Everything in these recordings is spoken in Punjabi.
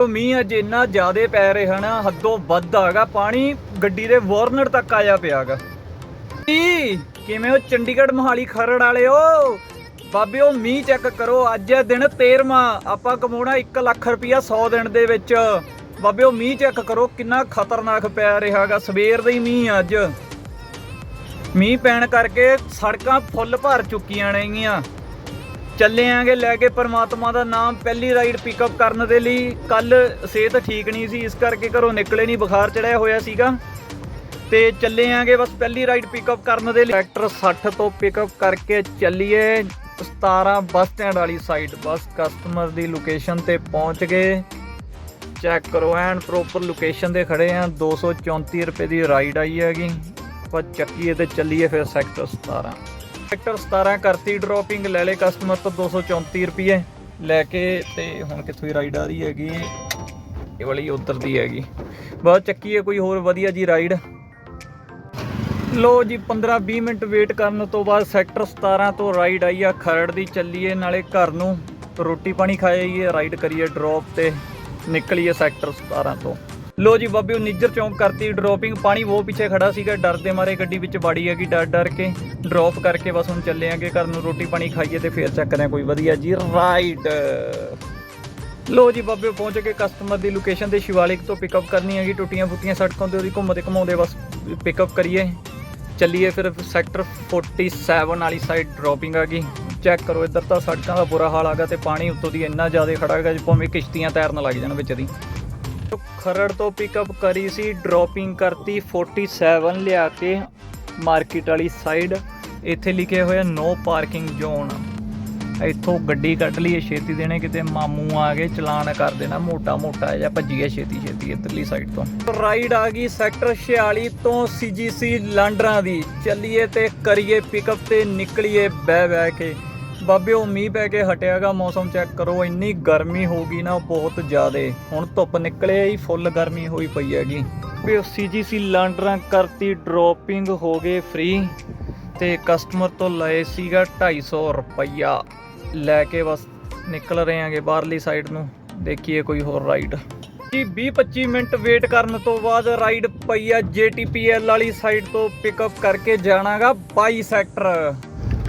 ਉਹ ਮੀਂਹ ਅੱਜ ਇੰਨਾ ਜ਼ਿਆਦਾ ਪੈ ਰਿਹਾ ਨਾ, ਹੱਦੋਂ ਵੱਧ ਹੈਗਾ ਪਾਣੀ ਗੱਡੀ ਦੇ ਵਾਰਨਰ ਤੱਕ ਆਇਆ ਪਿਆਗਾ। ਕੀ ਕਿਵੇਂ ਉਹ ਚੰਡੀਗੜ੍ਹ ਮੋਹਾਲੀ ਖਰੜ ਵਾਲਿਓ? ਬਾਬਿਓ ਮੀਂਹ ਚੈੱਕ ਕਰੋ, ਅੱਜ ਹੈ ਦਿਨ 13ਵਾਂ ਆਪਾਂ ਕਮਾਉਣਾ 1 ਲੱਖ ਰੁਪਇਆ 100 ਦਿਨ ਦੇ ਵਿੱਚ। ਬਾਬਿਓ ਮੀਂਹ ਚੈੱਕ ਕਰੋ, ਕਿੰਨਾ ਖਤਰਨਾਕ ਪੈ ਰਿਹਾਗਾ, ਸਵੇਰ ਦਾ ਹੀ ਮੀਂਹ ਅੱਜ। ਮੀਂਹ ਪੈਣ ਕਰਕੇ ਸੜਕਾਂ ਫੁੱਲ ਭਰ ਚੁੱਕੀਆਂ ਨੇਗੀਆਂ। ਚੱਲੇ ਆਂਗੇ ਲੈ ਕੇ ਪਰਮਾਤਮਾ ਦਾ ਨਾਮ, ਪਹਿਲੀ ਰਾਈਡ ਪਿਕਅਪ ਕਰਨ ਦੇ ਲਈ। ਕੱਲ ਸਿਹਤ ਠੀਕ ਨਹੀਂ ਸੀ, ਇਸ ਕਰਕੇ ਘਰੋਂ ਨਿਕਲੇ ਨਹੀਂ, ਬੁਖਾਰ ਚੜਿਆ ਹੋਇਆ ਸੀਗਾ। ਤੇ ਚੱਲੇ ਆਂਗੇ ਬਸ ਪਹਿਲੀ ਰਾਈਡ ਪਿਕਅਪ ਕਰਨ ਦੇ ਲਈ। ਸੈਕਟਰ 60 ਤੋਂ ਪਿਕਅਪ ਕਰਕੇ ਚੱਲੀਏ 17 ਬੱਸ ਸਟੈਂਡ ਵਾਲੀ ਸਾਈਡ ਬਸ ਕਸਟਮਰ ਦੀ ਲੋਕੇਸ਼ਨ ਤੇ ਪਹੁੰਚ ਗਏ। ਚੈੱਕ ਕਰੋ, ਐਨ ਪ੍ਰੋਪਰ ਲੋਕੇਸ਼ਨ ਤੇ ਖੜੇ ਆ। 234 ਰੁਪਏ ਦੀ ਰਾਈਡ ਆਈ ਹੈਗੀ। ਆਪਾਂ ਚੱਕੀਏ ਤੇ ਚੱਲੀਏ ਫਿਰ ਸੈਕਟਰ 17 ਸੈਕਟਰ 17 ਕਰਤੀ ਡ੍ਰੌਪਿੰਗ ਲੈ ਲੇ ਕਸਟਮਰ ਤੋਂ 234 ਰੁਪਏ ਲੈ ਕੇ ਤੇ ਹੁਣ ਕਿੱਥੋਂ ਹੀ ਰਾਈਡ ਆ ਰਹੀ ਹੈਗੀ ਇਹ ਵਾਲੀ ਉਧਰ ਦੀ ਹੈਗੀ। ਬਹੁਤ ਚੱਕੀਏ ਕੋਈ ਹੋਰ ਵਧੀਆ ਜੀ ਰਾਈਡ ਲੋ ਜੀ 15-20 ਮਿੰਟ ਵੇਟ ਕਰਨ ਤੋਂ ਬਾਅਦ ਸੈਕਟਰ 17 ਤੋਂ ਰਾਈਡ ਆਈ ਆ, ਖਰੜ ਦੀ ਚੱਲੀਏ ਨਾਲੇ ਘਰ ਨੂੰ ਰੋਟੀ ਪਾਣੀ ਖਾਈਏ ਰਾਈਡ ਕਰੀਏ ਡ੍ਰੌਪ ਤੇ ਨਿਕਲੀਏ ਸੈਕਟਰ 17 ਤੋਂ। ਲੋ ਜੀ ਬਾਬੇ, ਉਹ ਨਿੱਜਰ ਚੌਂਕ ਕਰਤੀ ਡ੍ਰੌਪਿੰਗ ਪਾਣੀ ਉਹ ਪਿੱਛੇ ਖੜਾ ਸੀਗਾ, ਡਰ ਦੇ ਮਾਰੇ ਗੱਡੀ ਵਿੱਚ ਬਾੜੀ ਹੈਗੀ ਡਰ ਡਰ ਕੇ ਡ੍ਰੌਪ ਕਰਕੇ ਬਸ ਹੁਣ ਚੱਲੇ ਆਂਗੇ ਘਰ ਨੂੰ, ਰੋਟੀ ਪਾਣੀ ਖਾਈਏ ਤੇ ਫੇਰ ਚੱਕਦੇ ਆ ਕੋਈ ਵਧੀਆ ਜੀ ਰਾਈਡ ਲੋ ਜੀ ਬਾਬੇ ਪਹੁੰਚ ਕੇ ਕਸਟਮਰ ਦੀ ਲੋਕੇਸ਼ਨ ਤੇ, ਸ਼ਿਵਾਲਿਕ ਤੋਂ ਪਿਕਅਪ ਕਰਨੀ ਹੈਗੀ, ਟੁੱਟੀਆਂ ਫੁੱਟੀਆਂ ਸੜਕਾਂ ਤੇ ਉਹਦੀ ਘੁੰਮਦੇ ਘਮਾਉਂਦੇ ਬਸ ਪਿਕਅਪ ਕਰੀਏ। ਚੱਲੀਏ ਫਿਰ ਸੈਕਟਰ 47 ਵਾਲੀ ਸਾਈਡ ਡ੍ਰੌਪਿੰਗ ਆ ਗਈ। ਚੈੱਕ ਕਰੋ, ਇੱਧਰ ਤਾਂ ਸੜਕਾਂ ਦਾ ਬੁਰਾ ਹਾਲ ਆਗਾ ਤੇ ਪਾਣੀ ਉੱਤੋਂ ਦੀ ਇੰਨਾ ਜ਼ਿਆਦਾ ਖੜਾ ਹੈਗਾ ਜਿਵੇਂ ਭਾਵੇਂ ਕਿਸ਼ਤੀਆਂ ਤੈਰਨ ਲੱਗ ਜਾਣ ਵਿੱਚ ਦੀ। ਖਰੜ ਤੋਂ ਪਿਕਅਪ ਕਰੀ ਸੀ ਡ੍ਰੌਪਿੰਗ ਕਰਤੀ 47 ਲਿਆ ਕੇ ਮਾਰਕੀਟ ਵਾਲੀ ਸਾਈਡ ਇੱਥੇ ਲਿਖਿਆ ਹੋਇਆ ਨੋ ਪਾਰਕਿੰਗ ਜ਼ੋਨ ਇੱਥੋਂ ਗੱਡੀ ਕੱਢ ਲਈਏ, ਛੇਤੀ ਦੇਣੇ, ਕਿਤੇ ਮਾਮੂ ਆ ਗਏ, ਚਲਾਨ ਕਰ ਦੇਣਾ, ਮੋਟਾ ਮੋਟਾ ਜਾਂ ਭੱਜੀਏ ਛੇਤੀ ਛੇਤੀ ਇੱਧਰਲੀ ਸਾਈਡ ਤੋਂ। ਰਾਈਡ ਆ ਗਈ ਸੈਕਟਰ 46 ਤੋਂ ਸੀਜੀਸੀ ਲਾਂਡਰਾਂ ਦੀ। ਚੱਲੀਏ ਤੇ ਕਰੀਏ ਪਿਕਅਪ ਤੇ ਨਿਕਲੀਏ ਬਹਿ ਬਹਿ ਕੇ। ਬਾਬੇ, ਉਹ ਮੀਂਹ ਪੈ ਕੇ ਹਟਿਆਗਾ, ਮੌਸਮ ਚੈੱਕ ਕਰੋ। ਇੰਨੀ ਗਰਮੀ ਹੋ ਗਈ ਨਾ ਬਹੁਤ ਜ਼ਿਆਦੇ। ਹੁਣ ਧੁੱਪ ਨਿਕਲੇ ਹੀ, ਫੁੱਲ ਗਰਮੀ ਹੋਈ ਪਈ ਹੈਗੀ। ਵੀ ਸੀਜੀਸੀ ਲਾਂਡਰਾਂ ਕਰਤੀ ਡ੍ਰੌਪਿੰਗ ਹੋ ਗਏ ਫ੍ਰੀ ਤੇ ਕਸਟਮਰ ਤੋਂ ਲਏ ਸੀਗਾ 250 ਰੁਪਈਆ। ਲੈ ਕੇ ਬਸ ਨਿਕਲ ਰਹੇ ਆਂਗੇ ਬਾਹਰਲੀ ਸਾਈਡ ਨੂੰ। ਦੇਖੀਏ ਕੋਈ ਹੋਰ ਰਾਈਡ ਜੀ 20-25 ਮਿੰਟ ਵੇਟ ਕਰਨ ਤੋਂ ਬਾਅਦ ਰਾਈਡ ਪਈ ਆ JTPL ਵਾਲੀ ਸਾਈਡ ਤੋਂ ਪਿਕਅਪ ਕਰਕੇ ਜਾਣਾਗਾ 22 ਸੈਕਟਰ।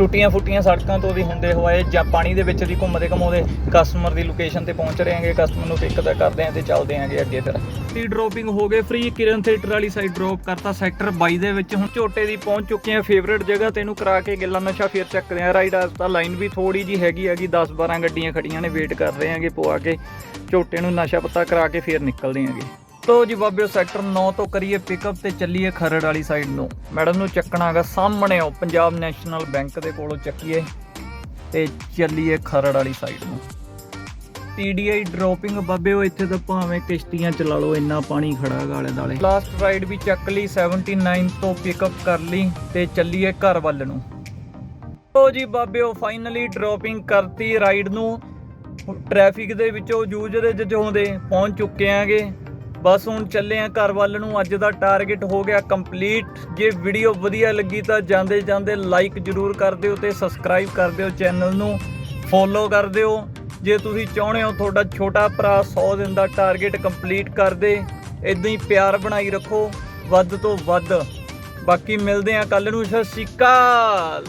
ਟੁੱਟੀਆਂ ਫੁੱਟੀਆਂ ਸੜਕਾਂ ਤੋਂ ਵੀ ਹੁੰਦੇ ਹੋਏ ਜਾਂ ਪਾਣੀ ਦੇ ਵਿੱਚ ਵੀ ਘੁੰਮਦੇ ਘਮਾਉਂਦੇ ਕਸਟਮਰ ਦੀ ਲੋਕੇਸ਼ਨ ਤੇ ਪਹੁੰਚ ਰਹੇ ਆਂਗੇ ਕਸਟਮਰ ਨੂੰ ਪਿਕ ਤਾਂ ਕਰਦੇ ਆਂ ਤੇ ਚੱਲਦੇ ਆਂਗੇ ਅੱਗੇ ਫਿਰ ਟੀ ਡ੍ਰੌਪਿੰਗ ਹੋ ਗਏ ਫ੍ਰੀ ਕਿਰਨ ਥੀਏਟਰ ਵਾਲੀ ਸਾਈਡ ਡ੍ਰੌਪ ਕਰਤਾ ਸੈਕਟਰ 22 ਦੇ ਵਿੱਚ। ਹੁਣ ਝੋਟੇ ਦੀ ਪਹੁੰਚ ਚੁੱਕੇ ਆ ਫੇਵਰੇਟ ਜਗ੍ਹਾ 'ਤੇ ਇਹਨੂੰ ਕਰਾ ਕੇ ਗਿੱਲਾ ਨਸ਼ਾ ਫੇਰ ਚੱਕਦੇ ਆ ਰਾਈਡ ਤਾਂ ਲਾਈਨ ਵੀ ਥੋੜੀ ਜੀ ਹੈਗੀ ਹੈਗੀ 10 12 ਗੱਡੀਆਂ ਖੜੀਆਂ ਨੇ ਵੇਟ ਕਰ ਰਹੇ ਆਂਗੇ ਪਵਾ ਕੇ ਝੋਟੇ ਨੂੰ ਨਸ਼ਾ ਪੱਤਾ ਕਰਾ ਕੇ ਫੇਰ ਨਿਕਲਦੇ ਆਂਗੇ ਤੋ ਜੀ ਬਾਬਿਓ, ਸੈਕਟਰ 9 ਤੋਂ ਕਰੀਏ ਪਿਕਅਪ ਤੇ ਚੱਲੀਏ ਖਰੜ ਵਾਲੀ ਸਾਈਡ ਨੂੰ। ਮੈਡਮ ਨੂੰ ਚੱਕਣਾਗਾ ਸਾਹਮਣੇ ਉਹ ਪੰਜਾਬ ਨੈਸ਼ਨਲ ਬੈਂਕ ਦੇ ਕੋਲੋਂ ਚੱਕੀਏ ਤੇ ਚੱਲੀਏ ਖਰੜ ਵਾਲੀ ਸਾਈਡ ਨੂੰ। TDI ਡ੍ਰੌਪਿੰਗ ਬਾਬਿਓ, ਇੱਥੇ ਤਾਂ ਭਾਵੇਂ ਕਿਸ਼ਤੀਆਂ ਚਲਾ ਲਓ, ਇੰਨਾ ਪਾਣੀ ਖੜਾ ਗਾ ਆਲੇ ਦਾਲੇ ਲਾਸਟ ਰਾਈਡ ਵੀ ਚੱਕ ਲਈ 79 ਤੋਂ ਪਿਕਅਪ ਕਰ ਲਈ ਤੇ ਚੱਲੀਏ ਘਰ ਵੱਲ ਨੂੰ। ਓ ਜੀ ਬਾਬਿਓ ਫਾਈਨਲੀ ਡ੍ਰੌਪਿੰਗ ਕਰਤੀ ਰਾਈਡ ਨੂੰ। ਟ੍ਰੈਫਿਕ ਦੇ ਵਿੱਚੋਂ ਜੂਝਦੇ ਜਜੋਂਦੇ ਪਹੁੰਚ ਚੁੱਕੇ ਆਂਗੇ ਬਸ ਹੁਣ ਚੱਲੇ ਆਂ ਘਰ ਵੱਲ ਨੂੰ, ਅੱਜ ਦਾ ਟਾਰਗੇਟ ਹੋ ਗਿਆ ਕੰਪਲੀਟ। ਜੇ ਵੀਡੀਓ ਵਧੀਆ ਲੱਗੀ ਤਾਂ ਜਾਂਦੇ ਜਾਂਦੇ ਲਾਈਕ ਜਰੂਰ ਕਰ ਦਿਓ ਤੇ ਸਬਸਕ੍ਰਾਈਬ ਕਰ ਦਿਓ ਚੈਨਲ ਨੂੰ। ਫੋਲੋ ਕਰ ਦਿਓ। ਜੇ ਤੁਸੀਂ ਚਾਹੁੰਦੇ ਹੋ ਤੁਹਾਡਾ ਛੋਟਾ ਭਰਾ 100 ਦਿਨ ਦਾ ਟਾਰਗੇਟ ਕੰਪਲੀਟ ਕਰ ਦੇ ਇਦਾਂ ਹੀ ਪਿਆਰ ਬਣਾਈ ਰੱਖੋ, ਵੱਧ ਤੋਂ ਵੱਧ। ਬਾਕੀ ਮਿਲਦੇ ਆਂ ਕੱਲ ਨੂੰ, ਸਤਿ ਸ਼੍ਰੀ ਅਕਾਲ।